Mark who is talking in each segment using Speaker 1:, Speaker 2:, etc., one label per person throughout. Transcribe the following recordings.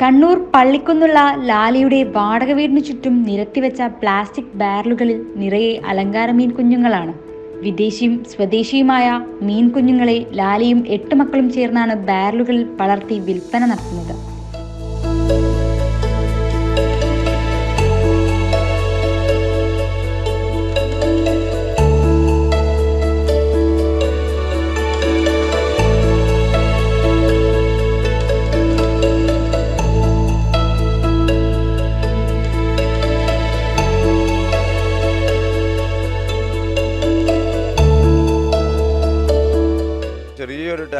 Speaker 1: കണ്ണൂർ പള്ളിക്കുന്നുള്ള ലാലിയുടെ വാടക വീടിനു ചുറ്റും നിരത്തിവെച്ച പ്ലാസ്റ്റിക് ബാരലുകളിൽ നിറയെ അലങ്കാര മീൻ കുഞ്ഞുങ്ങളാണ്. വിദേശിയും സ്വദേശിയുമായ മീൻ കുഞ്ഞുങ്ങളെ ലാലിയും എട്ട് മക്കളും ചേർന്നാണ് ബാരലുകളിൽ വളർത്തി വിൽപ്പന നടത്തുന്നത്.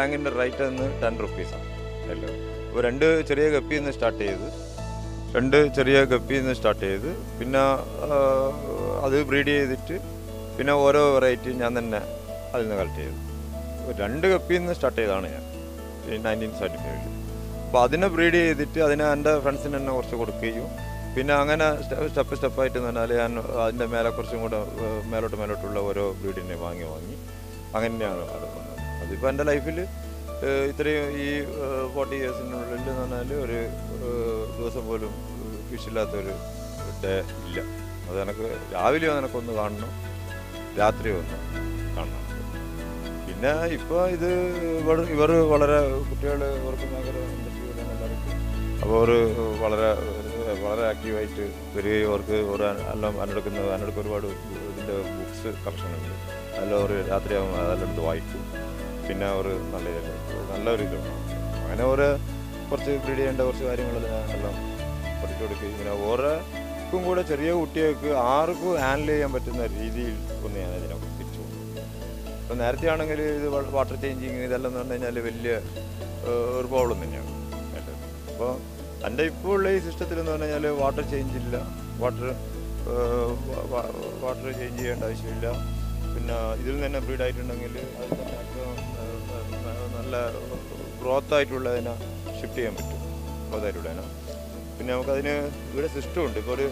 Speaker 2: ടാങ്കിന്റെ റേറ്റ് നിന്ന് ടെൻ റുപ്പീസാണ് എല്ലാം അപ്പോൾ രണ്ട് ചെറിയ കപ്പിയിൽ നിന്ന് സ്റ്റാർട്ട് ചെയ്ത് രണ്ട് ചെറിയ കപ്പിയിൽ നിന്ന് സ്റ്റാർട്ട് ചെയ്ത് പിന്നെ അത് ബ്രീഡ് ചെയ്തിട്ട് പിന്നെ ഓരോ വെറൈറ്റി ഞാൻ തന്നെ അതിൽ നിന്ന് കളക്ട് ചെയ്തു. രണ്ട് കപ്പിയിൽ നിന്ന് സ്റ്റാർട്ട് ചെയ്താണ് ഞാൻ. നയന്റീൻ സെവന്റി ഫൈവിൽ അപ്പോൾ അതിനെ ബ്രീഡ് ചെയ്തിട്ട് അതിനെ എന്റെ ഫ്രണ്ട്സിന് തന്നെ കുറച്ച് കൊടുക്കുകയും പിന്നെ അങ്ങനെ സ്റ്റെപ്പ് സ്റ്റെപ്പായിട്ട് എന്ന് പറഞ്ഞാൽ ഞാൻ അതിന്റെ മേലെ കുറച്ചും കൂടെ മേലോട്ട് മേലോട്ടുള്ള ഓരോ ബ്രീഡിനെ വാങ്ങി വാങ്ങി അങ്ങനെയാണ് അത് വന്നത് ഇപ്പോൾ എന്റെ ലൈഫിൽ ഇത്രയും ഈ ഫോർട്ടി ഇയേഴ്സിനുള്ളിൽ എന്ന് പറഞ്ഞാൽ ഒരു ദിവസം പോലും ഫിഷില്ലാത്തൊരു ഡേ ഇല്ല. അത് എനിക്ക് രാവിലെ നിനക്കൊന്ന് കാണണം രാത്രി ഒന്ന് കാണണം. പിന്നെ ഇപ്പോൾ ഇത് ഇവർ വളരെ കുട്ടികൾ ഇവർക്ക് ഭയങ്കര അപ്പോൾ അവർ വളരെ വളരെ ആക്റ്റീവായിട്ട് വരികയും അവർക്ക് ഒരു എല്ലാം അന്നെടുക്കുന്ന അന്നെടുക്ക് ഒരുപാട് ഇതിന്റെ ബുക്സ് കളക്ഷനുണ്ട് അതിൽ അവർ രാത്രിയാകുമ്പോൾ അതെല്ലാം എടുത്ത് വായിക്കും. പിന്നെ അവർ നല്ല നല്ലൊരു ഇതാണ് അങ്ങനെ ഓരോ കുറച്ച് ബ്രീഡ് ചെയ്യേണ്ട കുറച്ച് കാര്യങ്ങളെല്ലാം എല്ലാം പഠിച്ചു കൊടുക്കുകയും ഇങ്ങനെ ഓരോക്കും കൂടെ ചെറിയ കുട്ടികൾക്ക് ആർക്കും ഹാൻഡിൽ ചെയ്യാൻ പറ്റുന്ന രീതിയിൽ ഒന്ന് ഞാൻ അതിനെ തിരിച്ചു അപ്പം നേരത്തെ ആണെങ്കിൽ ഇത് വാട്ടർ ചേഞ്ചിങ് ഇതെല്ലാം എന്ന് പറഞ്ഞു കഴിഞ്ഞാൽ വലിയ ഒരു പ്രോബ്ലം തന്നെയാണ്. അപ്പോൾ എന്റെ ഇപ്പോൾ ഉള്ള ഈ സിസ്റ്റത്തിൽ എന്ന് പറഞ്ഞു കഴിഞ്ഞാൽ വാട്ടർ ചേഞ്ച് ഇല്ല. വാട്ടർ വാട്ടർ ചേഞ്ച് ചെയ്യേണ്ട ആവശ്യമില്ല. പിന്നെ ഇതിൽ തന്നെ ബ്രീഡ് ആയിട്ടുണ്ടെങ്കിൽ ഏഹ്, നല്ല ഗ്രോത്ത് ആയിട്ടുള്ളതിനെ ഷിഫ്റ്റ് ചെയ്യാൻ പറ്റും. ഗ്രോത്തായിട്ടുള്ളതിനെ. പിന്നെ നമുക്കതിന് ഇവിടെ സിസ്റ്റം ഉണ്ട് ഇപ്പോൾ ഒരു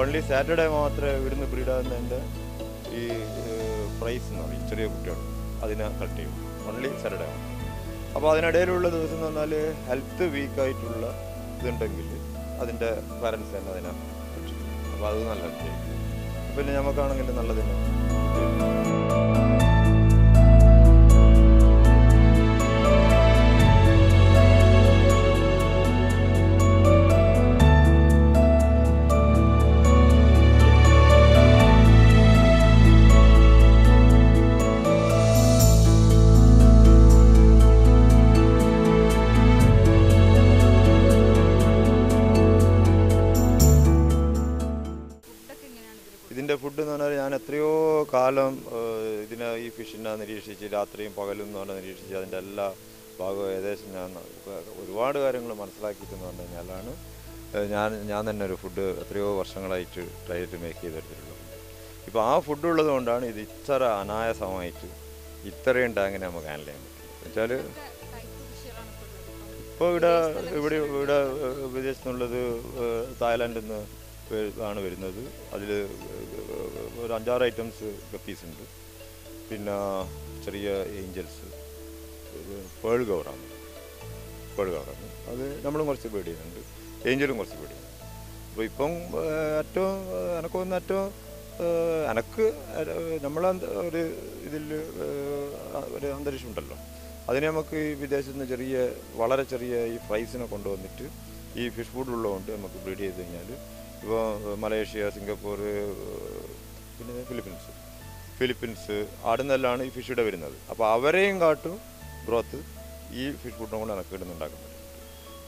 Speaker 2: ഓൺലി സാറ്റർഡേ മാത്രമേ ഇവിടുന്ന് ബ്രീഡാകുന്നതിന്റെ ഈ പ്രൈസ് എന്ന് പറയും. ചെറിയ കുട്ടികൾ അതിനെ കട്ട് ചെയ്യും. ഓൺലി സാറ്റർഡേ ആണ്. അപ്പോൾ അതിനിടയിലുള്ള ദിവസം എന്ന് പറഞ്ഞാൽ ഹെൽത്ത് വീക്കായിട്ടുള്ള ഇതുണ്ടെങ്കിൽ അതിന്റെ പാരൻസ് തന്നെ അതിനെ അപ്പോൾ അത് നല്ല പിന്നെ നമുക്കാണെങ്കിൽ നല്ലതിന് കാലം ഇതിനെ ഈ ഫിഷിനെ നിരീക്ഷിച്ച് രാത്രിയും പകലും എന്ന് പറഞ്ഞാൽ നിരീക്ഷിച്ച് അതിന്റെ എല്ലാ ഭാഗവും ഏകദേശം ഞാൻ ഒരുപാട് കാര്യങ്ങൾ മനസ്സിലാക്കിയിട്ടെന്ന് പറഞ്ഞു കഴിഞ്ഞാലാണ് ഞാൻ ഞാൻ തന്നെ ഒരു ഫുഡ് എത്രയോ വർഷങ്ങളായിട്ട് ട്രൈ ചെയ്ത് മേക്ക് ചെയ്തെടുത്തിട്ടുള്ളത് ഇപ്പോൾ ആ ഫുഡ് ഉള്ളത് കൊണ്ടാണ് ഇത് ഇത്ര അനായാസമായിട്ട് ഇത്രയും ടാങ്കിനെ നമുക്ക് ഹാൻഡിൽ ചെയ്യാൻ പറ്റും വെച്ചാൽ ഇപ്പോൾ ഇവിടെ ഇവിടെ ഇവിടെ വിദേശത്തുള്ളത് തായ്ലാൻഡിൽ നിന്ന് ആണ് വരുന്നത്. അതിൽ ഒരു അഞ്ചാറ് ഐറ്റംസ് ഗപ്പീസ് ഉണ്ട്. പിന്നെ ചെറിയ ഏഞ്ചൽസ് പേൾ കവറാണ് പേൾ കവറാണ് അത് നമ്മളും കുറച്ച് പേടി ചെയ്യുന്നുണ്ട് ഏഞ്ചലും കുറച്ച് പേടി അപ്പോൾ ഇപ്പം ഏറ്റവും എനക്ക് തോന്നുന്ന ഏറ്റവും എനക്ക് നമ്മളെ ഒരു ഇതിൽ ഒരു അന്തരീക്ഷം ഉണ്ടല്ലോ. അതിനെ നമുക്ക് ഈ വിദേശത്ത് നിന്ന് ചെറിയ വളരെ ചെറിയ ഈ ഫ്രൈസിനെ കൊണ്ടുവന്നിട്ട് ഈ ഫിഷ് ഫുഡ് ഉള്ളതുകൊണ്ട് നമുക്ക് ബ്രീഡ് ചെയ്ത് കഴിഞ്ഞാൽ ഇപ്പോൾ മലേഷ്യ സിംഗപ്പൂർ പിന്നെ ഫിലിപ്പീൻസ്. ഫിലിപ്പീൻസ് അവിടെ നിന്നെല്ലാം ഈ ഫിഷിടെ വരുന്നത്. അപ്പോൾ അവരെയും കാട്ടും ഗ്രോത്ത് ഈ ഫിഷ് ഫുഡിനെ കൊണ്ട് എനിക്ക് കിട്ടുന്നുണ്ടാക്കുന്നത്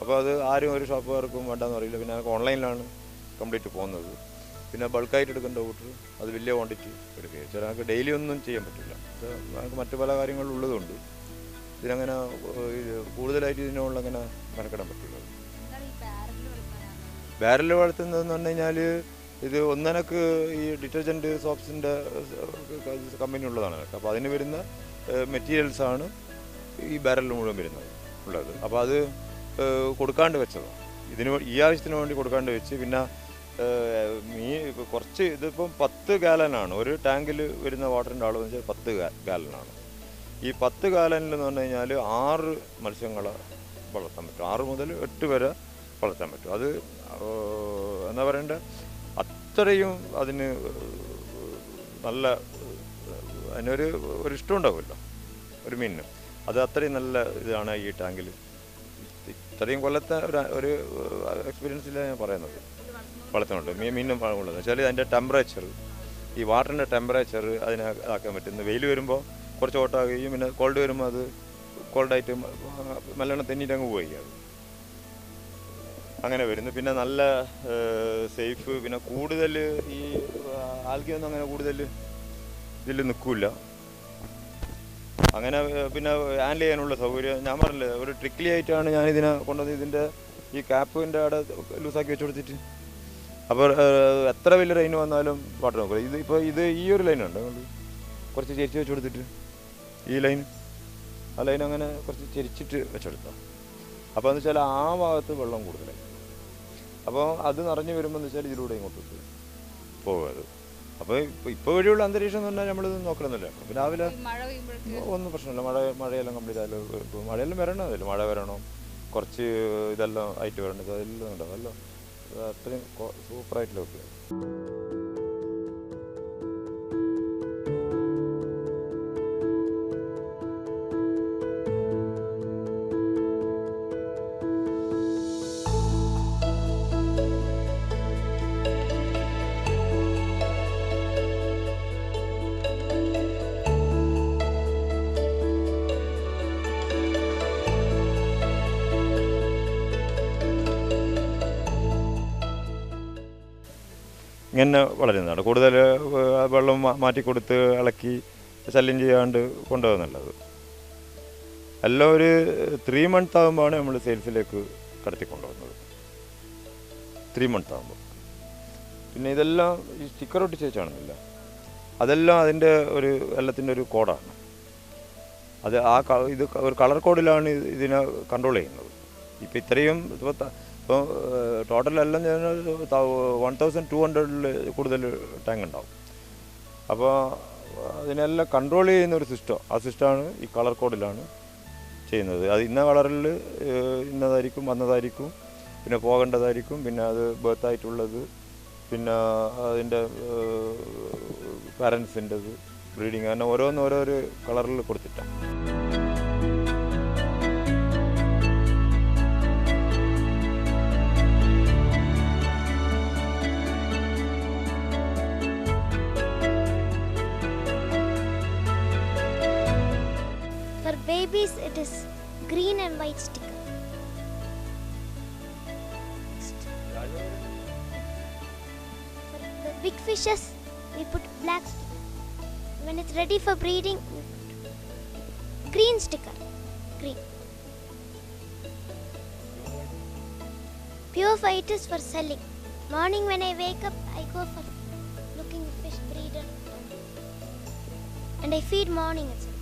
Speaker 2: അപ്പോൾ അത് ആരും ഒരു ഷോപ്പുകാർക്കും വേണ്ടെന്ന് അറിയില്ല പിന്നെ എനിക്ക് ഓൺലൈനിലാണ് കംപ്ലീറ്റ് പോകുന്നത്. പിന്നെ ബൾക്കായിട്ട് എടുക്കേണ്ട കൂട്ടർ അത് വലിയ ക്വാണ്ടിറ്റി എടുക്കുക ചില നമുക്ക് ഡെയിലി ഒന്നും ചെയ്യാൻ പറ്റില്ല. അത് നമുക്ക് മറ്റു പല കാര്യങ്ങളും ഉള്ളതുകൊണ്ട് ഇതിനങ്ങനെ കൂടുതലായിട്ട് ഇതിനുള്ള അങ്ങനെ മെനക്കെടാൻ പറ്റില്ല. ബാരൽ വളർത്തുന്നതെന്ന് പറഞ്ഞു കഴിഞ്ഞാൽ ഇത് ഒന്നനക്ക് ഈ ഡിറ്റർജന്റ് സോപ്സിന്റെ കമ്പനി ഉള്ളതാണ് അപ്പോൾ അതിന് വരുന്ന മെറ്റീരിയൽസാണ് ഈ ബാരൽ മുഴുവൻ വരുന്നത് ഉള്ളത്. അപ്പോൾ അത് കൊടുക്കാണ്ട് വെച്ചതാണ് ഇതിന് ഈ ആവശ്യത്തിന് വേണ്ടി കൊടുക്കാണ്ട് വെച്ച് പിന്നെ മീ കുറച്ച് ഇതിപ്പം പത്ത് ഗാലനാണ്. ഒരു ടാങ്കിൽ വരുന്ന വാട്ടറിന്റെ അളവ് വെച്ചാൽ പത്ത് ഗാലനാണ്. ഈ പത്ത് ഗാലനിൽ എന്ന് പറഞ്ഞു കഴിഞ്ഞാൽ ആറ് മത്സ്യങ്ങളെ വളർത്താൻ പറ്റും. ആറ് മുതൽ എട്ട് വരെ വളർത്താൻ പറ്റും. അത് എന്താ പറയണ്ടേ? അത്രയും അതിന് നല്ല അതിനൊരു ഒരു ഇഷ്ടം ഉണ്ടാവുമല്ലോ ഒരു മീനിന് അത് അത്രയും നല്ല ഇതാണ് ഈ ടാങ്കിൽ ഇത്രയും കൊല്ലത്തെ ഒരു ഒരു എക്സ്പീരിയൻസിലാണ് ഞാൻ പറയുന്നത് വളർത്തുന്നുണ്ട് മീൻ മീനും ഉള്ളത് വെച്ചാൽ അതിന്റെ ടെമ്പറേച്ചർ ഈ വാട്ടറിന്റെ ടെമ്പറേച്ചർ അതിനെ ഇതാക്കാൻ പറ്റും വെയിൽ വരുമ്പോൾ കുറച്ച് ഓട്ടാകുകയും പിന്നെ കോൾഡ് വരുമ്പോൾ അത് കോൾഡായിട്ട് നല്ലോണം തെന്നിയിട്ട് അങ്ങ് അത് അങ്ങനെ വരുന്നു. പിന്നെ നല്ല സേഫ് പിന്നെ കൂടുതൽ ഈ ആൽഗിയൊന്നും അങ്ങനെ കൂടുതൽ ഇതിൽ നിൽക്കില്ല. അങ്ങനെ പിന്നെ ഹാൻഡിൽ ചെയ്യാനുള്ള സൗകര്യം. ഞാൻ പറഞ്ഞില്ലേ ഒരു ട്രിക്ലി ആയിട്ടാണ് ഞാൻ ഇതിനെ കൊണ്ടുവന്ന് ഇതിന്റെ ഈ ക്യാപ്പിന്റെ അവിടെ ലൂസാക്കി വെച്ച് കൊടുത്തിട്ട്. അപ്പോൾ എത്ര വലിയ ലൈൻ വന്നാലും വാട്ടർ നോക്കുക ഇത് ഇപ്പോൾ ഇത് ഈ ഒരു ലൈനുണ്ട് കുറച്ച് ചെരിച്ച് വെച്ച് കൊടുത്തിട്ട് ഈ ലൈൻ ആ ലൈൻ അങ്ങനെ കുറച്ച് ചെരിച്ചിട്ട് വെച്ചെടുത്താം അപ്പോൾ എന്ന് വെച്ചാൽ ആ ഭാഗത്ത് വെള്ളം കൂടുതലായി അപ്പോൾ അത് നിറഞ്ഞു വരുമ്പോൾ എന്ന് വെച്ചാൽ ഇതിലൂടെ ഇങ്ങോട്ട് പോകും അത് അപ്പോൾ ഇപ്പോൾ ഇപ്പോൾ വഴിയുള്ള അന്തരീക്ഷം എന്ന് പറഞ്ഞാൽ നമ്മളിത് നോക്കണമെന്നില്ല അപ്പോൾ രാവിലെ ഒന്നും പ്രശ്നമില്ല. മഴ മഴയെല്ലാം കംപ്ലീറ്റ് ആയാലും ഇപ്പോൾ മഴയെല്ലാം വരണമെന്നില്ല മഴ വരണം. കുറച്ച് ഇതെല്ലാം ആയിട്ട് വരണം. ഇതെല്ലാം ഉണ്ടാവും. അല്ലോ അത് അത്രയും സൂപ്പറായിട്ടുള്ള ഒക്കെ ഇങ്ങനെ വളരുന്നതാണ്. കൂടുതൽ വെള്ളം മാറ്റിക്കൊടുത്ത് മാറ്റി കൊടുത്ത് ഇളക്കി ശല്യം ചെയ്യാണ്ട് കൊണ്ടുപോകുന്നുള്ളത്. അല്ല ഒരു ത്രീ മന്ത് ആകുമ്പോഴാണ് നമ്മൾ സെയിൽസിലേക്ക് കടത്തി കൊണ്ടുപോകുന്നത് ത്രീ മന്ത് ആകുമ്പോൾ പിന്നെ ഇതെല്ലാം ഈ സ്റ്റിക്കർ ഒട്ടിച്ച് വെച്ചാണെന്നില്ല അതെല്ലാം അതിന്റെ ഒരു എല്ലാത്തിന്റെ ഒരു കോഡാണ്. അത് ആ ഇത് ഒരു കളർ കോഡിലാണ് ഇതിനെ കൺട്രോൾ ചെയ്യുന്നത്. ഇപ്പം ഇത്രയും ഇപ്പോൾ ഇപ്പോൾ ടോട്ടൽ എല്ലാം വൺ തൗസൻഡ് ടു ഹൺഡ്രഡിൽ കൂടുതൽ ടാങ്ക് ഉണ്ടാവും. അപ്പോൾ അതിനെല്ലാം കൺട്രോൾ ചെയ്യുന്ന ഒരു സിസ്റ്റം ആ സിസ്റ്റമാണ് ഈ കളർ കോഡിലാണ് ചെയ്യുന്നത്. അത് ഇന്ന കളറിൽ ഇന്നതായിരിക്കും വന്നതായിരിക്കും പിന്നെ പോകേണ്ടതായിരിക്കും പിന്നെ അത് ബർത്തായിട്ടുള്ളത് പിന്നെ അതിന്റെ പാരൻസിന്റെത് ബ്രീഡിങ് അങ്ങനെ ഓരോന്ന് കളറിൽ കൊടുത്തിട്ടാണ്.
Speaker 3: And white sticker. For the big fishes, we put black sticker. When it's ready for breeding, we put green sticker. Green. Pure is for selling. Morning when I wake up, I go for looking fish breeder. And I feed morning itself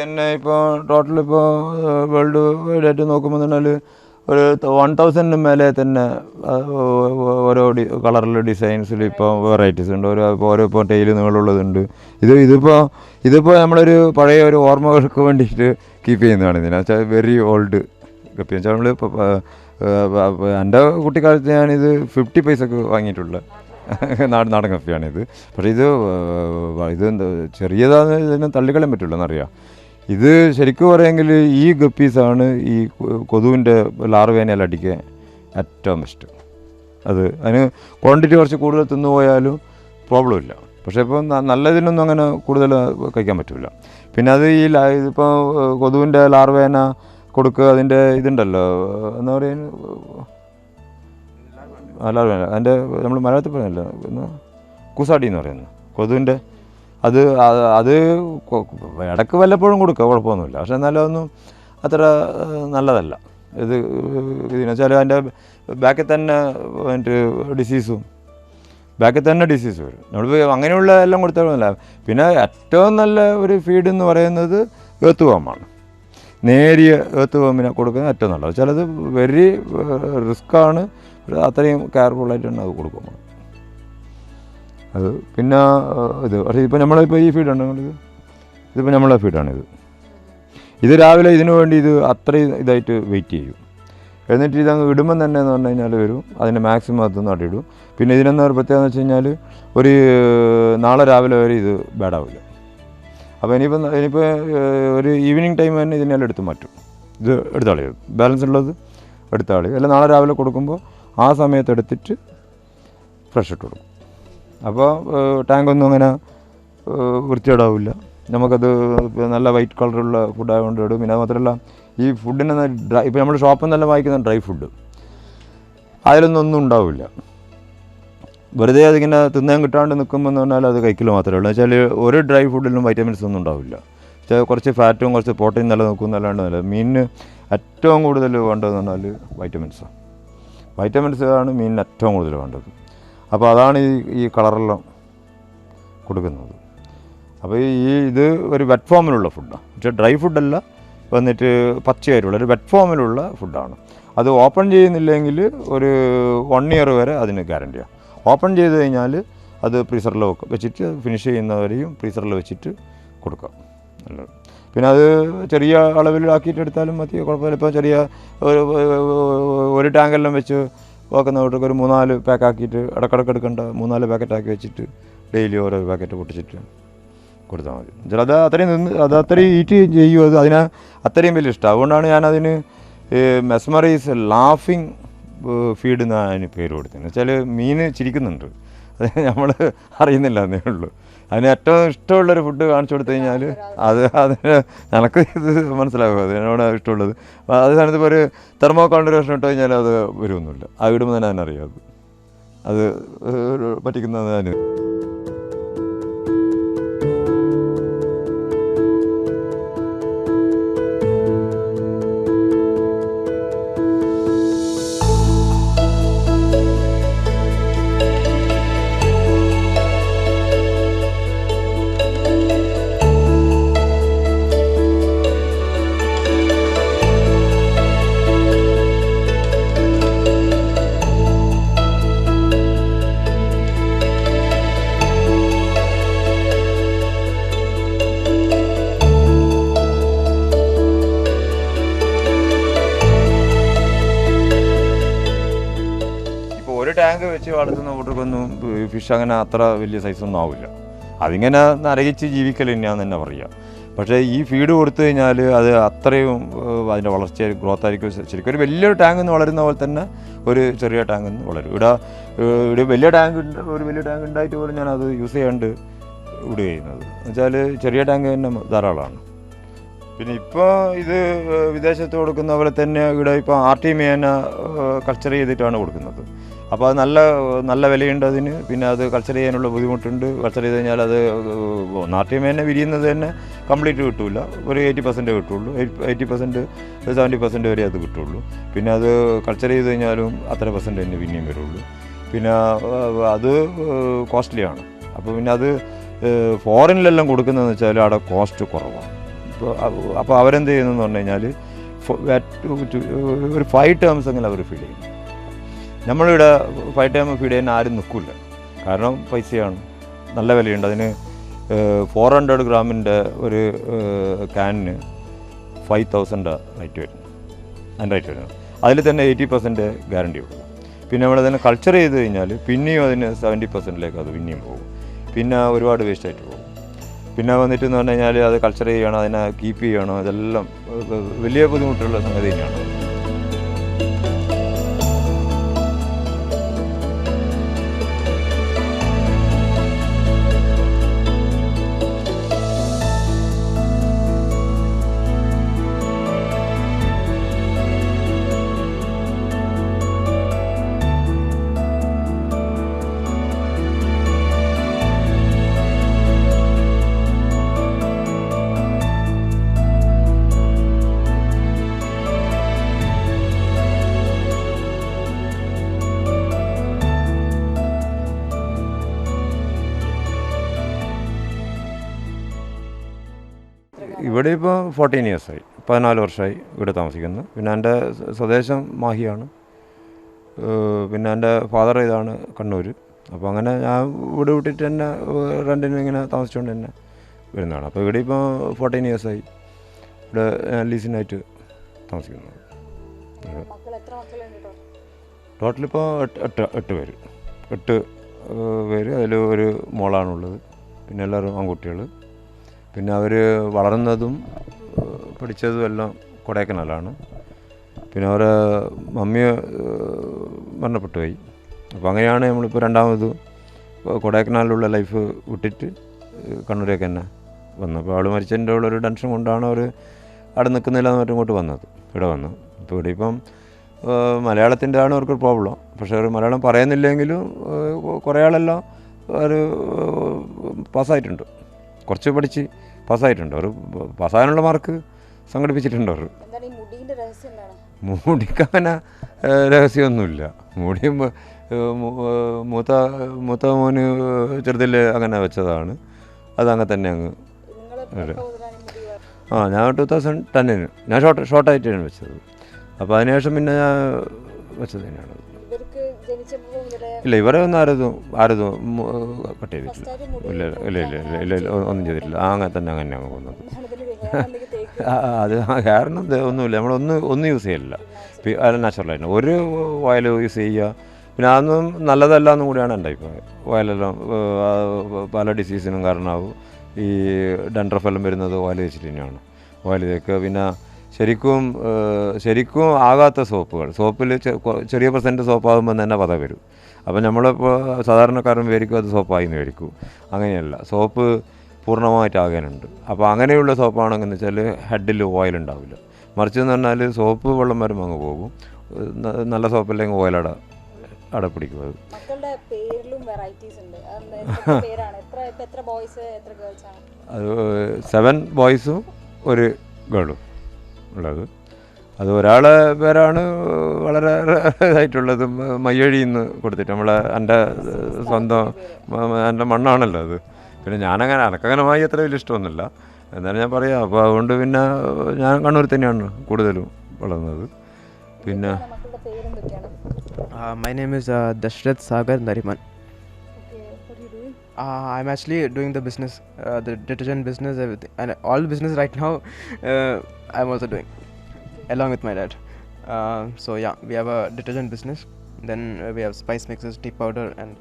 Speaker 2: പിന്നെ ഇപ്പോൾ total ഇപ്പോൾ world wide ആയിട്ട് നോക്കുമ്പോൾ തന്നെ ഒരു one തൗസൻഡിന് മേലെ തന്നെ ഓരോ ഡി കളറിൽ ഡിസൈൻസിൽ ഇപ്പോൾ വെറൈറ്റീസ് ഉണ്ട്. ഓരോ ഓരോ ഇപ്പോൾ ടെയിൽ നീളമുള്ളതുണ്ട് ഇത് ഇതിപ്പോൾ ഇതിപ്പോൾ നമ്മളൊരു പഴയ ഒരു ഓർമ്മകൾക്ക് വേണ്ടിയിട്ട് കീപ്പ് ചെയ്യുന്നതാണ് ഇതിന്. വെച്ചാൽ വെരി ഓൾഡ് കപ്പി വെച്ചാൽ നമ്മൾ എന്റെ കുട്ടിക്കാലത്ത് ഞാനിത് ഫിഫ്റ്റി പൈസക്ക് വാങ്ങിയിട്ടുള്ള നാട് നാടൻ കപ്പിയാണിത് പക്ഷേ ഇത് ഇത് എന്താ ചെറിയതാന്ന് ഇതിനെ തള്ളിക്കളയാൻ പറ്റുള്ളൂ എന്നറിയാം ഇത് ശരിക്കും പറയുമെങ്കിൽ ഈ ഗപ്പീസാണ് ഈ കൊതുവിന്റെ ലാർവേനെല്ലാം അടിക്കാൻ ഏറ്റവും ബെസ്റ്റ് അത് അതിന് ക്വാണ്ടിറ്റി കുറച്ച് കൂടുതൽ തിന്നുപോയാലും പ്രോബ്ലം ഇല്ല. പക്ഷേ ഇപ്പോൾ നല്ലതിനൊന്നും അങ്ങനെ കൂടുതൽ കഴിക്കാൻ പറ്റില്ല പിന്നെ അത് ഈ ഇതിപ്പോൾ കൊതുവിന്റെ ലാർവേന കൊടുക്കുക അതിന്റെ ഇതുണ്ടല്ലോ എന്താ പറയുക ലാർവേന അതിന്റെ നമ്മൾ മലയാളത്തിൽ പറയുന്നില്ല കുസാടി എന്ന് പറയുന്നത്. കൊതുവിന്റെ അത് അത് ഇടയ്ക്ക് വല്ലപ്പോഴും കൊടുക്കുക കുഴപ്പമൊന്നുമില്ല. പക്ഷെ എന്നാലും അതൊന്നും അത്ര നല്ലതല്ല. ഇത് ഇതിന് വെച്ചാൽ അതിന്റെ ബാക്കിൽ തന്നെ മറ്റേ ഡിസീസും ബാക്കിൽ തന്നെ ഡിസീസ് വരും. നമ്മളിപ്പോൾ അങ്ങനെയുള്ള എല്ലാം കൊടുത്താലൊന്നുമില്ല. പിന്നെ ഏറ്റവും നല്ല ഒരു ഫീഡ് എന്ന് പറയുന്നത് ഏത്തുവാമാണ് നേരിയ ഏത്തുവാമിനെ കൊടുക്കുന്നത് ഏറ്റവും നല്ലത്. ചിലത് വെരി റിസ്ക്കാണ് അത്രയും കെയർഫുള്ളായിട്ടാണ് അത് കൊടുക്കുന്നത്. അത് പിന്നെ ഇത് പക്ഷേ ഇപ്പോൾ നമ്മളിപ്പോൾ ഈ ഫീഡാണ് നിങ്ങളിത് ഇതിപ്പോൾ നമ്മളെ ഫീഡാണിത് ഇത്. രാവിലെ ഇതിനു വേണ്ടി ഇത് അത്രയും ഇതായിട്ട് വെയിറ്റ് ചെയ്യും. എന്നിട്ട് ഇതങ്ങ് ഇടുമ്പം തന്നെ എന്ന് പറഞ്ഞു കഴിഞ്ഞാൽ വരും. അതിന്റെ മാക്സിമം അത് നടിയിടും പിന്നെ ഇതിനെന്താ ഒരു പ്രത്യേകത എന്ന് വെച്ച് കഴിഞ്ഞാൽ ഒരു നാളെ രാവിലെ വരെ ഇത് ബാഡാവില്ല. അപ്പോൾ ഇനിയിപ്പോൾ ഇനിയിപ്പോൾ ഒരു ഈവനിങ് ടൈം തന്നെ ഇതിനെല്ലാം എടുത്ത് മാറ്റും. ഇത് എടുത്താളി ബാലൻസ് ഉള്ളത് എടുത്താളി. അല്ല നാളെ രാവിലെ കൊടുക്കുമ്പോൾ ആ സമയത്ത് എടുത്തിട്ട് ഫ്രഷ് ഇട്ട് കൊടുക്കും. അപ്പോൾ ടാങ്കൊന്നും അങ്ങനെ വൃത്തികേടാവില്ല. നമുക്കത് നല്ല വൈറ്റ് കളറുള്ള ഫുഡായതുകൊണ്ട് ഇടും പിന്നെ മാത്രമല്ല ഈ ഫുഡിന് ഡ്രൈ ഇപ്പോൾ നമ്മുടെ ഷോപ്പിൽ നിന്നെല്ലാം വാങ്ങിക്കുന്ന ഡ്രൈ ഫുഡ് അതിലൊന്നും ഒന്നും ഉണ്ടാവില്ല. വെറുതെ അതിങ്ങനെ തിന്നാൻ കിട്ടാണ്ട് നിൽക്കുമ്പോൾ എന്ന് പറഞ്ഞാൽ അത് കഴിക്കൽ മാത്രമേ ഉള്ളൂ. വെച്ചാൽ ഒരു ഡ്രൈ ഫുഡിലും വൈറ്റമിൻസ് ഒന്നും ഉണ്ടാവില്ല. കുറച്ച് ഫാറ്റും കുറച്ച് പ്രോട്ടീൻ നിലനിൽക്കും എന്നല്ലാണ്ട് നല്ല. മീനിന് ഏറ്റവും കൂടുതൽ വേണ്ടതെന്ന് പറഞ്ഞാൽ വൈറ്റമിൻസാണ് വൈറ്റമിൻസ് ആണ് മീനിന് ഏറ്റവും കൂടുതൽ വേണ്ടത്. അപ്പോൾ അതാണ് ഈ ഈ കളറെല്ലാം കൊടുക്കുന്നത്. അപ്പോൾ ഈ ഇത് ഒരു വെറ്റ് ഫോമിലുള്ള ഫുഡാണ് പക്ഷേ ഡ്രൈ ഫുഡല്ല വന്നിട്ട് പച്ചയായിട്ടുള്ള ഒരു വെറ്റ് ഫോമിലുള്ള ഫുഡാണ് അത് ഓപ്പൺ ചെയ്യുന്നില്ലെങ്കിൽ ഒരു വൺ ഇയർ വരെ അതിന് ഗ്യാരണ്ടിയാണ് ഓപ്പൺ ചെയ്ത് കഴിഞ്ഞാൽ അത് ഫ്രീസറിൽ വെച്ചിട്ട് ഫിനിഷ് ചെയ്യുന്നവരെയും ഫ്രീസറിൽ വെച്ചിട്ട് കൊടുക്കാം. നല്ലത് പിന്നെ അത് ചെറിയ അളവിലാക്കിയിട്ട് എടുത്താലും മതി കുഴപ്പമില്ല. ഇപ്പോൾ ചെറിയ ഒരു ഒരു ടാങ്കെല്ലാം വെച്ച് വെക്കുന്നവർക്ക് ഒരു മൂന്നാൽ പാക്ക് ആക്കിയിട്ട് ഇടക്കിടക്ക് എടുക്കേണ്ട മൂന്നാൽ പാക്കറ്റ് ആക്കി വെച്ചിട്ട് ഡെയിലി ഓരോ പാക്കറ്റ് പൊട്ടിച്ചിട്ട് കൊടുത്താൽ മതി. എന്നുവെച്ചാൽ അത് അത്രയും നിന്ന് അത് അത്രയും ഈറ്റ് ചെയ്യും. അത് അതിന് അത്രയും വലിയ ഇഷ്ടം. അതുകൊണ്ടാണ് ഞാനതിന് മെസ്മറൈസ് ലാഫിങ് ഫീഡ് എന്നാണ് അതിന് പേര് കൊടുത്തത്. എന്ന് വെച്ചാൽ മീൻ ചിരിക്കുന്നുണ്ട്. അത് നമ്മൾ അറിയുന്നില്ല എന്നേ ഉള്ളൂ. അതിന് ഏറ്റവും ഇഷ്ടമുള്ളൊരു ഫുഡ് കാണിച്ചു കൊടുത്തു കഴിഞ്ഞാൽ അത് അതിന് എനക്ക് ഇത് മനസ്സിലാകും അത് എന്നോട് ഇഷ്ടമുള്ളത്. അത് സമയത്ത് ഇപ്പോൾ ഒരു തെർമോ പ്രശ്നം ഇട്ട് കഴിഞ്ഞാൽ അത് വരുമൊന്നുമില്ല ആ ഇടുമ്പോൾ തന്നെ അതിനറിയാം അത്. അത് ഏഹ് ടാങ്ക് വെച്ച് വളർത്തുന്ന കൂട്ടർക്കൊന്നും ഫിഷ് അങ്ങനെ അത്ര വലിയ സൈസൊന്നും ആവില്ല. അതിങ്ങനെ നരകിച്ച് ജീവിക്കൽ തന്നെയാണെന്ന് തന്നെ പറയുക പക്ഷേ ഈ ഫീഡ് കൊടുത്തു കഴിഞ്ഞാൽ അത് അത്രയും അതിന്റെ വളർച്ച ഗ്രോത്ത് ആയിരിക്കും. ശരിക്കും ഒരു വലിയൊരു ടാങ്ക് എന്ന് വളരുന്ന പോലെ തന്നെ ഒരു ചെറിയ ടാങ്ക് എന്ന് വളരും. ഇവിടെ ഇവിടെ വലിയ ടാങ്ക് ഒരു വലിയ ടാങ്ക് ഉണ്ടായിട്ട് പോലും ഞാൻ അത് യൂസ് ചെയ്യാണ്ട് ഇവിടെ ചെയ്യുന്നത്. എന്നുവെച്ചാൽ ചെറിയ ടാങ്ക് തന്നെ ധാരാളമാണ്. പിന്നെ ഇപ്പോൾ ഇത് വിദേശത്ത് കൊടുക്കുന്ന പോലെ തന്നെ ഇവിടെ ഇപ്പോൾ ആർട്ടിമേന കൾച്ചർ ചെയ്തിട്ടാണ് കൊടുക്കുന്നത്. അപ്പോൾ അത് നല്ല നല്ല വിലയുണ്ട് അതിന്. പിന്നെ അത് കൾച്ചർ ചെയ്യാനുള്ള ബുദ്ധിമുട്ടുണ്ട്. കൾച്ചർ ചെയ്ത് കഴിഞ്ഞാൽ അത് നാട്യമേന വിരിയുന്നത് തന്നെ കംപ്ലീറ്റ് കിട്ടില്ല ഒരു എയ്റ്റി പെർസെന്റ് കിട്ടുള്ളൂ. എയ്റ്റി പെർസെന്റ് സെവന്റി പെർസെന്റ് വരെ അത് കിട്ടുള്ളൂ. പിന്നെ അത് കൾച്ചർ ചെയ്ത് കഴിഞ്ഞാലും അത്ര പെർസെന്റ് തന്നെ പിന്നെയും വരുള്ളൂ. പിന്നെ അത് കോസ്റ്റ്ലിയാണ്. അപ്പോൾ പിന്നെ അത് ഫോറിനിലെല്ലാം കൊടുക്കുന്നതെന്ന് വെച്ചാൽ അവിടെ കോസ്റ്റ് കുറവാണ്. ഇപ്പോൾ അപ്പോൾ അവരെന്ത് ചെയ്യുന്നതെന്ന് പറഞ്ഞു കഴിഞ്ഞാൽ ഒരു ഫൈവ് ടേംസ് എങ്കിലും അവർ ഫീൽ ചെയ്യും നമ്മളിവിടെ ഫൈവ് ടൈം ഫീഡ് ചെയ്യാൻ ആരും നിൽക്കില്ല. കാരണം പൈസയാണ്. നല്ല വിലയുണ്ട്. അതിന് ഫോർ ഹൺഡ്രഡ് ഗ്രാമിന്റെ ഒരു ക്യാനിന് ഫൈവ് തൗസൻഡ് റേറ്റ് വരുന്നു. അതിന്റെ റേറ്റ് വരുന്നത് അതിൽ തന്നെ എയ്റ്റി പെർസെന്റ് ഗ്യാരണ്ടി ഉള്ളൂ പിന്നെ നമ്മൾ അതിനെ കൾച്ചർ ചെയ്ത് കഴിഞ്ഞാൽ പിന്നെയും അതിന് സെവന്റി പെർസെന്റിലേക്ക് അത് പിന്നെയും പോകും. പിന്നെ ഒരുപാട് വേസ്റ്റ് ആയിട്ട് പോകും. പിന്നെ വന്നിട്ട് എന്ന് പറഞ്ഞു കഴിഞ്ഞാൽ അത് കൾച്ചർ ചെയ്യണം അതിനെ കീപ്പ് ചെയ്യണം ഇതെല്ലാം വലിയ ബുദ്ധിമുട്ടുള്ള സംഗതി തന്നെയാണ്. ഇവിടെ ഇപ്പോൾ ഫോർട്ടീൻ ഇയേഴ്സായി പതിനാല് വർഷമായി ഇവിടെ താമസിക്കുന്നു. പിന്നെ എന്റെ സ്വ- സ്വദേശം മാഹിയാണ്. പിന്നെ എന്റെ ഫാദർ ഇതാണ് കണ്ണൂർ അപ്പോൾ അങ്ങനെ ഞാൻ ഇവിടെ വിട്ടിട്ട് തന്നെ റെന്റിന് ഇങ്ങനെ താമസിച്ചുകൊണ്ട് തന്നെ വരുന്നതാണ്. അപ്പോൾ ഇവിടെ ഇപ്പോൾ ഫോർട്ടീൻ ഇയേഴ്സായി ഇവിടെ ലീസിനായിട്ട് താമസിക്കുന്നത് ടോട്ടൽ ഇപ്പോൾ എട്ട് എട്ട് പേര്. എട്ട് പേര്. അതിൽ ഒരു മോളാണുള്ളത്. പിന്നെ എല്ലാവരും ആൺകുട്ടികൾ പിന്നെ അവർ വളർന്നതും പഠിച്ചതും എല്ലാം കൊടൈക്കനാലാണ്. പിന്നെ അവരെ മമ്മി മരണപ്പെട്ടു പോയി. അപ്പോൾ അങ്ങനെയാണ് നമ്മളിപ്പോൾ രണ്ടാമത് കൊടൈക്കനാലിലുള്ള ലൈഫ് വിട്ടിട്ട് കണ്ണൂരേക്ക് തന്നെ വന്നത്. അപ്പോൾ അവൾ മരിച്ചതിന്റെ ഉള്ളൊരു ടെൻഷൻ കൊണ്ടാണ് അവർ അവിടെ നിൽക്കുന്നില്ല എന്ന് പറഞ്ഞിട്ട് ഇങ്ങോട്ട് വന്നത്. ഇവിടെ വന്നു. ഇപ്പോൾ ഇവിടെ ഇപ്പം മലയാളത്തിന്റെ ആണ് അവർക്ക് പ്രോബ്ലം പക്ഷേ അവർ മലയാളം പറയുന്നില്ലെങ്കിലും കുറേ ആളെല്ലാം അവർ പാസ്സായിട്ടുണ്ട്. കുറച്ച് പഠിച്ച് പാസ്സായിട്ടുണ്ട്. അവർ പാസ്സാകാനുള്ള മാർക്ക് സംഘടിപ്പിച്ചിട്ടുണ്ട് അവർ. ഏഹ്, രഹസ്യമൊന്നുമില്ല. മൂടി മൂത്ത മൂത്ത മോന് ചെറുതിൽ അങ്ങനെ വെച്ചതാണ്. അതങ്ങനെ തന്നെ അങ്ങ് ആ ഞാൻ ടു തൗസൻഡ് ടെന്നിന്. ഞാൻ ഷോർട്ട് ഷോർട്ടായിട്ടാണ് വെച്ചത്. അപ്പോൾ അതിനുശേഷം പിന്നെ ഞാൻ വെച്ചത് തന്നെയാണ്. ഇല്ല ഇവരെ ഒന്നും ആരതും ആരതും കട്ട് ചെയ്തിട്ടില്ല. ഇല്ല ഇല്ല ഇല്ല ഇല്ല ഇല്ല ഇല്ല ഒന്നും ചെയ്തിട്ടില്ല. ആ അങ്ങനെ തന്നെ അങ്ങനെ അങ്ങ് പോകുന്നത്
Speaker 4: തേക്ക്
Speaker 2: അത് കാരണം ഒന്നുമില്ല. നമ്മളൊന്നും ഒന്നും യൂസ് ചെയ്യലില്ല. അത് നാച്ചുറലായിട്ട് ഒരു ഓയിൽ യൂസ് ചെയ്യുക. പിന്നെ അതൊന്നും നല്ലതല്ല എന്നും കൂടിയാണ് എന്റെ അഭിപ്രായം. ഓയിലെല്ലാം പല ഡിസീസിനും കാരണമാവും. ഈ ഡൻഡ്രഫെല്ലാം വരുന്നത് ഓയിൽ വെച്ചിട്ട് തന്നെയാണ്. ഓയിൽ തേക്കുക പിന്നെ ശരിക്കും ശരിക്കും ആകാത്ത സോപ്പുകൾ. സോപ്പിൽ ചെറിയ പെർസെന്റ് സോപ്പാകുമ്പോൾ തന്നെ പത വരും. അപ്പോൾ നമ്മളിപ്പോൾ സാധാരണക്കാരൻ വിചാരിക്കും അത് സോപ്പായി വിചാരിക്കും. അങ്ങനെയല്ല. സോപ്പ് പൂർണമായിട്ട് ആകാനുണ്ട് അപ്പോൾ അങ്ങനെയുള്ള സോപ്പാണെങ്കിൽ എന്ന് വെച്ചാൽ ഹെഡിൽ ഓയിൽ ഉണ്ടാവില്ല. മറിച്ച് എന്ന് പറഞ്ഞാൽ സോപ്പ് വെള്ളം വരുമ്പോൾ അങ്ങ് പോകും. നല്ല സോപ്പല്ലെങ്കിൽ ഓയിലട അട പിടിക്കും അത്.
Speaker 4: അത്
Speaker 2: സെവൻ ബോയ്സും ഒരു ഗേളും ഉള്ളത്. അത് ഒരാൾ പേരാണ് വളരെ ഇതായിട്ടുള്ളത് മയ്യഴി എന്ന് കൊടുത്തിട്ട് നമ്മളെ എന്റെ സ്വന്തം എന്റെ മണ്ണാണല്ലോ അത്. പിന്നെ ഞാനങ്ങനെ എനക്കങ്ങനെ മായി അത്ര വലിയ ഇഷ്ടമൊന്നുമില്ല. എന്നാലും ഞാൻ പറയാം. അപ്പോൾ അതുകൊണ്ട് പിന്നെ ഞാൻ കണ്ണൂർ തന്നെയാണ് കൂടുതലും വളർന്നത്. പിന്നെ
Speaker 4: my name is
Speaker 5: Uh, Sagar name Uh, I'm actually doing the business, uh, the detergent business, everything, and all business right now. Uh, I'm also doing, along with my dad. Uh, so yeah, we have a detergent business. Then uh, we have spice mixes, tea powder, and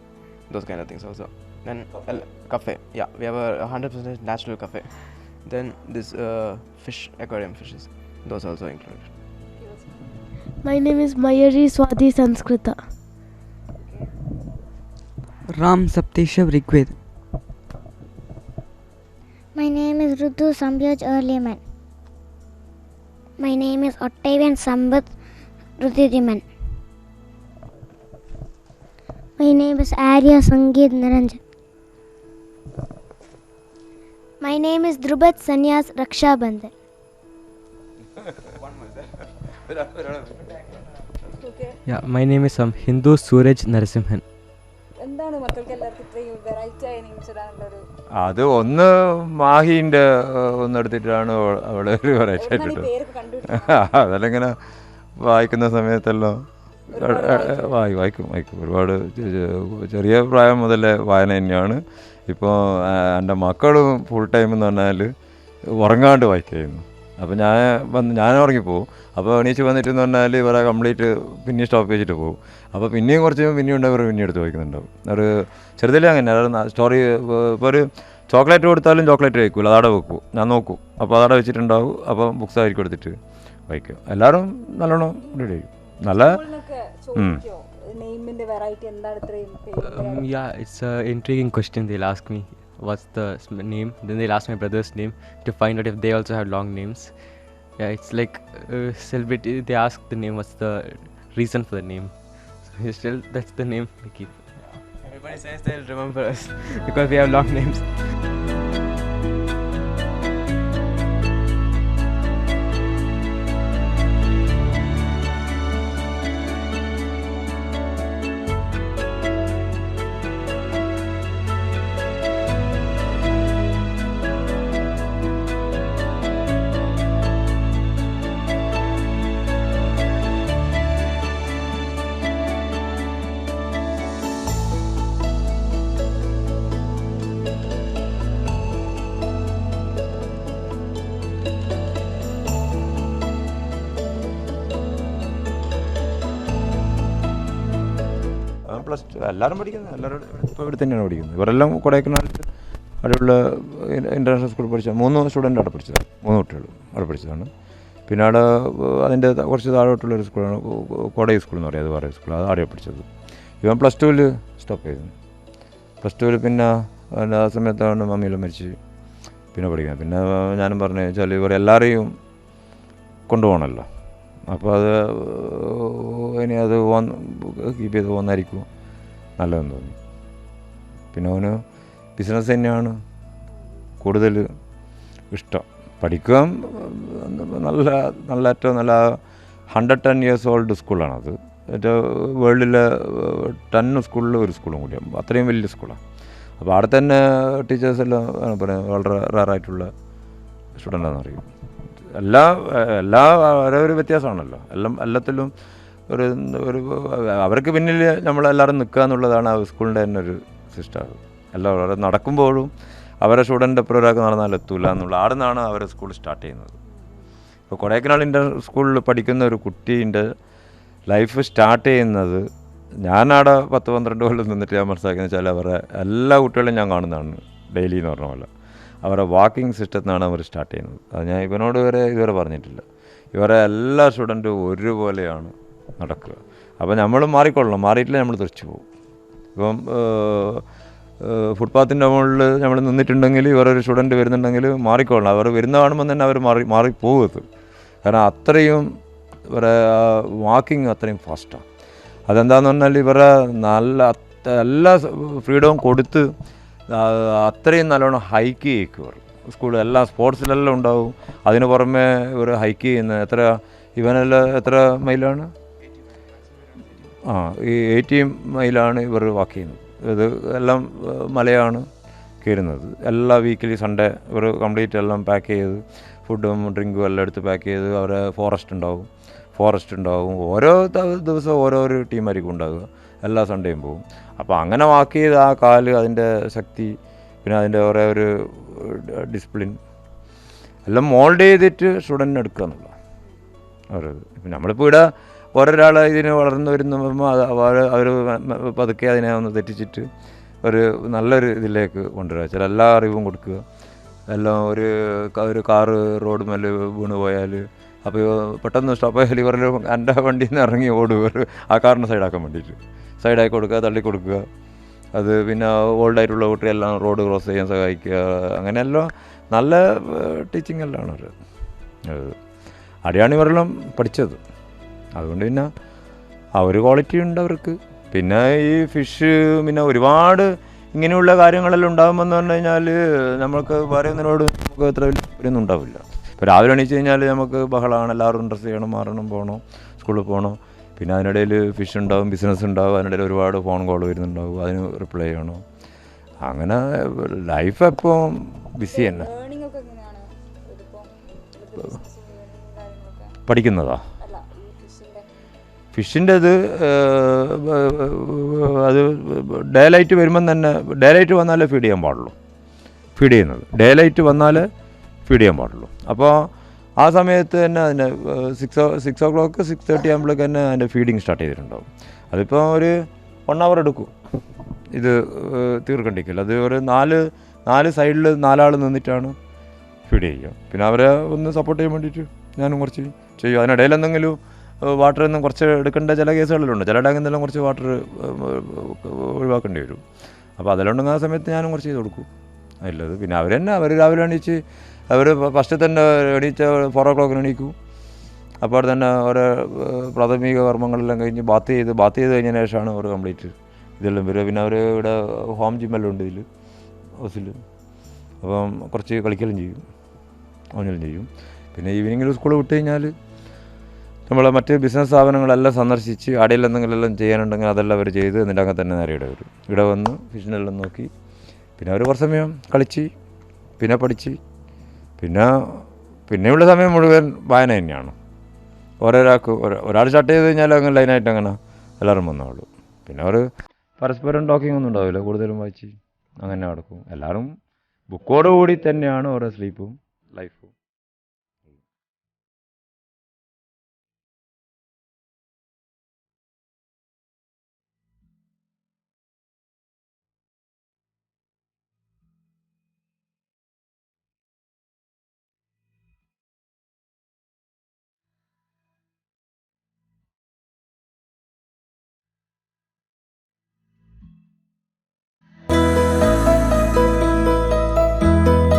Speaker 5: those kind of things also. Then al- cafe. Yeah, we have a hundred percent natural cafe. Then this uh, fish aquarium fishes, those also included.
Speaker 6: My name is Mayuri Swati Sanskrita.
Speaker 7: Ram Sapteshwar Rigveda
Speaker 3: My name is Rudu Sambyaj Earlyman. My name is Octavian Sambat Rudidiman. My name is Arya Sangeet Naranjan. My name is Dhrubat Sanyas Raksha Bandhan.
Speaker 7: Yeah, my name is um, Hindu Suraj Narasimhan.
Speaker 2: അത് ഒന്ന് മാഹിന്റെ ഒന്ന് എടുത്തിട്ടാണ് അവിടെ ഒരു variety
Speaker 4: ആയിട്ട്
Speaker 2: അതെല്ലാം വായിക്കുന്ന സമയത്തെല്ലാം വായി വായിക്കും വായിക്കും. ഒരുപാട് ചെറിയ പ്രായം മുതലേ വായന തന്നെയാണ്. ഇപ്പോൾ എന്റെ മക്കളും ഫുൾ ടൈം എന്ന് പറഞ്ഞാൽ ഉറങ്ങാണ്ട് വായിക്കുന്നു അപ്പോൾ ഞാൻ വന്ന് ഞാൻ ഉറങ്ങിപ്പോവും അപ്പോൾ എണീച്ച് വന്നിട്ട് എന്ന് പറഞ്ഞാൽ ഇവരെ കംപ്ലീറ്റ് പിന്നെയും സ്റ്റോപ്പ് വെച്ചിട്ട് പോകും അപ്പോൾ പിന്നെയും കുറച്ച് പിന്നെയും ഉണ്ടാവും പിന്നെയും എടുത്ത് വയ്ക്കുന്നുണ്ടാവും. ഒരു ചെറുതിലേ അങ്ങനെ അതായത് സ്റ്റോറി ഇപ്പോൾ ഒരു ചോക്ലേറ്റ് കൊടുത്താലും ചോക്ലേറ്റ് കഴിക്കൂല. അതവിടെ വെക്കും. ഞാൻ നോക്കും. അപ്പോൾ അതവിടെ വെച്ചിട്ടുണ്ടാവും. അപ്പോൾ ബുക്സ് ആയിരിക്കും എടുത്തിട്ട് വയ്ക്കും എല്ലാവരും നല്ലോണം റെഡി ചെയ്യും നല്ല
Speaker 4: ഇറ്റ്സ് ചോദിക്കോ? നെയിമിന്റെ വെറൈറ്റി എന്താണ് മീ പേര്
Speaker 7: yeah, it's an intriguing question. They'll ask me. What's the name, then they'll ask my brother's name to find out if they also have long names. Yeah, it's like uh, celebrity. They ask the name, what's the reason for the name? So still, that's the name we keep.
Speaker 5: Everybody says they'll remember us because we have long names.
Speaker 2: എല്ലാവരും പഠിക്കുന്നത് എല്ലാവരും ഇപ്പോൾ ഇവിടെ തന്നെയാണ് പഠിക്കുന്നത്. ഇവരെല്ലാം കൊടൈക്കനാലിൽ അവിടെയുള്ള international സ്കൂളിൽ പഠിച്ച മൂന്ന് സ്റ്റുഡന്റ് അവിടെ പഠിച്ചതാണ് മൂന്ന് കുട്ടികൾ അവിടെ പഠിച്ചതാണ്. പിന്നെ അവിടെ അതിന്റെ കുറച്ച് താഴോട്ടുള്ളൊരു സ്കൂളാണ് കോടൈ സ്കൂൾ എന്ന് പറയുന്നത് വേറെ സ്കൂൾ. അത് അവിടെ പഠിച്ചത്. ഇവൻ പ്ലസ് ടുവിൽ സ്റ്റോപ്പ് ചെയ്തു. പ്ലസ് ടുവിൽ പിന്നെ ആ സമയത്താണ് മമ്മിയെല്ലാം മരിച്ച് പിന്നെ പഠിക്കുന്നത്. പിന്നെ ഞാനും പറഞ്ഞു വെച്ചാൽ ഇവർ എല്ലാവരെയും കൊണ്ടുപോകണമല്ലോ. അപ്പോൾ അത് ഇനി അത് കീപ്പ് ചെയ്ത് പോകുന്നതായിരിക്കും. നല്ലതെന്ന് തോന്നി. പിന്നെ അവന് ബിസിനസ് തന്നെയാണ് കൂടുതൽ ഇഷ്ടം. പഠിക്കാൻ നല്ല നല്ല ഏറ്റവും നല്ല ഹൺഡ്രഡ് ടെൻ ഇയേഴ്സ് ഓൾഡ് സ്കൂളാണത് വേൾഡിലെ ടെൻ സ്കൂളിൽ ഒരു സ്കൂളും കൂടിയാണ് അത്രയും വലിയ സ്കൂളാണ് അപ്പോൾ അവിടെ തന്നെ ടീച്ചേഴ്സ് എല്ലാം പറയാം വളരെ റയറായിട്ടുള്ള സ്റ്റുഡന്റാണെന്ന് അറിയും. എല്ലാ എല്ലാ ഓരോ വ്യത്യാസമാണല്ലോ. എല്ലാം എല്ലാത്തിലും ഒരു ഒരു അവർക്ക് പിന്നിൽ നമ്മളെല്ലാവരും നിൽക്കുക എന്നുള്ളതാണ് ആ സ്കൂളിന്റെ തന്നെ ഒരു സിസ്റ്റം. എല്ലാവരും നടക്കുമ്പോഴും അവരെ സ്റ്റുഡന്റ് എപ്പോഴും ഒരാൾക്ക് നടന്നാൽ എത്തൂല എന്നുള്ള അവിടെ നിന്നാണ് അവരെ സ്കൂൾ സ്റ്റാർട്ട് ചെയ്യുന്നത്. ഇപ്പോൾ കൊടൈക്കനാൽ ഇന്റർ സ്കൂളിൽ പഠിക്കുന്ന ഒരു കുട്ടീന്റെ ലൈഫ് സ്റ്റാർട്ട് ചെയ്യുന്നത് ഞാനവിടെ പത്ത് പന്ത്രണ്ട് കൊല്ലം നിന്നിട്ട് ഞാൻ മനസ്സിലാക്കിയെന്ന് വെച്ചാൽ അവരെ എല്ലാ കുട്ടികളും ഞാൻ കാണുന്നതാണ് ഡെയിലി എന്ന് പറഞ്ഞ പോലെ. അവരെ വാക്കിംഗ് സിസ്റ്റത്തിനാണ് അവർ സ്റ്റാർട്ട് ചെയ്യുന്നത്. അത് ഞാൻ ഇവനോട് വരെ ഇതുവരെ പറഞ്ഞിട്ടില്ല. ഇവരെ എല്ലാ സ്റ്റുഡന്റും ഒരുപോലെയാണ് നടക്കുക. അപ്പോൾ നമ്മൾ മാറിക്കൊള്ളണം. മാറിയിട്ടില്ല നമ്മൾ തെറിച്ചു പോകും. ഇപ്പം ഫുട്പാത്തിന്റെ മുകളിൽ നമ്മൾ നിന്നിട്ടുണ്ടെങ്കിൽ ഇവരൊരു സ്റ്റുഡന്റ് വരുന്നുണ്ടെങ്കിൽ മാറിക്കൊള്ളണം. അവർ വരുന്ന കാണുമ്പോൾ തന്നെ അവർ മാറി മാറിപ്പോകരുത് കാരണം അത്രയും ഇവരെ വാക്കിംഗ് അത്രയും ഫാസ്റ്റാണ് അതെന്താന്ന് പറഞ്ഞാൽ ഇവരെ നല്ല എല്ലാ ഫ്രീഡവും കൊടുത്ത് അത്രയും നല്ലോണം ഹൈക്ക് ചെയ്യിക്കും സ്കൂൾ എല്ലാ സ്പോർട്സിലെല്ലാം ഉണ്ടാവും. അതിന് പുറമെ ഇവർ ഹൈക്ക് ചെയ്യുന്ന എത്ര ഇവനെല്ലാം എത്ര മൈലാണ് ആ ഈ എ എയ്റ്റീൻ മൈലാണ് ഇവർ വാക്ക് ചെയ്യുന്നത്. ഇത് എല്ലാം മലയാണ് കയറുന്നത്. എല്ലാ വീക്കിലി സൺഡേ ഇവർ കംപ്ലീറ്റ് എല്ലാം പാക്ക് ചെയ്ത് ഫുഡും ഡ്രിങ്കും എല്ലാം എടുത്ത് പാക്ക് ചെയ്ത് അവരെ ഫോറസ്റ്റ് ഉണ്ടാവും. ഫോറസ്റ്റ് ഉണ്ടാവും. ഓരോ ദിവസവും ഓരോ ഓരോരോ ടീമായിരിക്കും ഉണ്ടാകുക എല്ലാ സൺഡേയും പോകും അപ്പോൾ അങ്ങനെ വാക്ക് ചെയ്ത് ആ കാൽ അതിന്റെ ശക്തി പിന്നെ അതിന്റെ ഓരോ ഒരു ഡിസിപ്ലിൻ എല്ലാം മോൾഡ് ചെയ്തിട്ട് സ്റ്റുഡന്റിന് എടുക്കുക എന്നുള്ള ഓരോ നമ്മളിപ്പോൾ ഇവിടെ ഓരോരാൾ ഇതിന് വളർന്നു വരുമ്പോൾ അവർ പതുക്കെ അതിനെ ഒന്ന് തെറ്റിച്ചിട്ട് ഒരു നല്ലൊരു ഇതിലേക്ക് കൊണ്ടുവരിക ചില എല്ലാ അറിവും കൊടുക്കുക. എല്ലാം ഒരു ഒരു കാറ് റോഡ് മേൽ വീണ് പോയാൽ അപ്പോൾ പെട്ടെന്ന് സ്റ്റോപ്പ് ആയാൽ ഇവരുടെ എന്റെ വണ്ടിയിൽ നിന്ന് ഇറങ്ങി ഓടും. ഇവർ ആ കാറിന് സൈഡാക്കാൻ വേണ്ടിയിട്ട്. സൈഡാക്കി കൊടുക്കുക തള്ളി കൊടുക്കുക. അത് പിന്നെ ഓൾഡായിട്ടുള്ള കുട്ടിയെല്ലാം റോഡ് ക്രോസ് ചെയ്യാൻ സഹായിക്കുക. അങ്ങനെയെല്ലാം നല്ല ടീച്ചിങ് എല്ലാം ആണ് അവർ. അടിയാണ് ഇവരെല്ലാം പഠിച്ചത്. അതുകൊണ്ട് പിന്നെ ആ ഒരു ക്വാളിറ്റി ഉണ്ട് അവർക്ക്. പിന്നെ ഈ ഫിഷ് പിന്നെ ഒരുപാട് ഇങ്ങനെയുള്ള കാര്യങ്ങളെല്ലാം ഉണ്ടാകുമെന്ന് പറഞ്ഞു കഴിഞ്ഞാൽ നമുക്ക് പറയുന്നതിനോട് നമുക്ക് അത്ര വലിയ താല്പര്യമൊന്നും ഉണ്ടാവില്ല. ഇപ്പോൾ രാവിലെ എണീച്ച് കഴിഞ്ഞാൽ നമുക്ക് ബഹളമാണ് എല്ലാവരും ഡ്രസ്സ് ചെയ്യണം മാറണം പോകണം സ്കൂളിൽ പോകണം പിന്നെ അതിനിടയിൽ ഫിഷ് ഉണ്ടാവും ബിസിനസ് ഉണ്ടാവും അതിനിടയിൽ ഒരുപാട് ഫോൺ കോൾ വരുന്നുണ്ടാവും അതിന് റിപ്ലൈ ചെയ്യണം. അങ്ങനെ ലൈഫ് എപ്പോൾ ബിസി തന്നെ.
Speaker 4: ഏർണിംഗ്
Speaker 2: ഫിഷിന്റെ ഇത് അത് ഡേ ലൈറ്റ് വരുമ്പം തന്നെ ഡേ ലൈറ്റ് വന്നാലേ ഫീഡ് ചെയ്യാൻ പാടുള്ളൂ. ഫീഡ് ചെയ്യുന്നത്. ഡേ ലൈറ്റ് വന്നാലേ ഫീഡ് ചെയ്യാൻ പാടുള്ളൂ. അപ്പോൾ ആ സമയത്ത് തന്നെ അതിന്റെ six six o'clock six thirty ആകുമ്പോഴേക്ക് തന്നെ അതിന്റെ ഫീഡിങ് സ്റ്റാർട്ട് ചെയ്തിട്ടുണ്ടാവും. അതിപ്പോൾ ഒരു വൺ അവർ എടുക്കും. ഇത് തീർക്കണ്ടിക്കില്ല അത് ഒരു നാല് നാല് സൈഡിൽ നാലാൾ നിന്നിട്ടാണ് ഫീഡ് ചെയ്യുക. പിന്നെ അവരെ ഒന്ന് സപ്പോർട്ട് ചെയ്യാൻ വേണ്ടിയിട്ട് ഞാനും കുറച്ച് ചെയ്യും. അതിനിടയിൽ എന്തെങ്കിലും വാട്ടർ ഒന്നും കുറച്ച് എടുക്കേണ്ട ചില കേസുകളിലുണ്ട്. ചില ടാങ്കിൽ നിന്നെല്ലാം കുറച്ച് വാട്ടർ ഒഴിവാക്കേണ്ടി വരും. അപ്പോൾ അതെല്ലാം ആ സമയത്ത് ഞാനും കുറച്ച് ചെയ്ത് കൊടുക്കും. അതിലത് പിന്നെ അവർ തന്നെ അവർ രാവിലെ എണീച്ച് അവർ ഫസ്റ്റ് തന്നെ എണീച്ച ഫോർ ഓ ക്ലോക്കിന് എണീക്കും. അപ്പോൾ തന്നെ ഓരോ പ്രാഥമിക കർമ്മങ്ങളെല്ലാം കഴിഞ്ഞ് ബാത്ത് ചെയ്ത് ബാത്ത് ചെയ്ത് കഴിഞ്ഞതിന് ശേഷമാണ് അവർ കംപ്ലീറ്റ് ഇതെല്ലാം വരിക പിന്നെ അവർ ഇവിടെ ഹോം ജിമ്മെല്ലാം ഉണ്ട് ഇതിൽ ഹൗസിൽ അപ്പം കുറച്ച് കളിക്കലും ചെയ്യും. ഓഞ്ഞലും ചെയ്യും. പിന്നെ ഈവനിങ്ങിൽ സ്കൂൾ വിട്ട് കഴിഞ്ഞാൽ നമ്മൾ മറ്റ് ബിസിനസ് സ്ഥാപനങ്ങളെല്ലാം സന്ദർശിച്ച് അടയിൽ എന്തെങ്കിലും ചെയ്യാനുണ്ടെങ്കിൽ അതെല്ലാം അവർ ചെയ്ത് എന്നിട്ട് അങ്ങനെ തന്നെ നേരെ ഇവിടെ വരും. ഇവിടെ വന്ന് ഫിഷിനെല്ലാം നോക്കി. പിന്നെ അവർ കുറച്ച് സമയം കളിച്ച് പിന്നെ പഠിച്ച് പിന്നെ പിന്നെയുള്ള സമയം മുഴുവൻ വായന തന്നെയാണ്. ഓരോരാൾക്ക് ഒരാൾ ചട്ട് ചെയ്ത് കഴിഞ്ഞാൽ അങ്ങനെ ലൈനായിട്ട് അങ്ങനെ എല്ലാവരും വന്നോളൂ. പിന്നെ അവർ പരസ്പരം ടോക്കിംഗ് ഒന്നും ഉണ്ടാവില്ല. കൂടുതലും വായിച്ച് അങ്ങനെ നടക്കും. എല്ലാവരും ബുക്കോടുകൂടി തന്നെയാണ് ഓരോ സ്ലീപ്പും ലൈഫും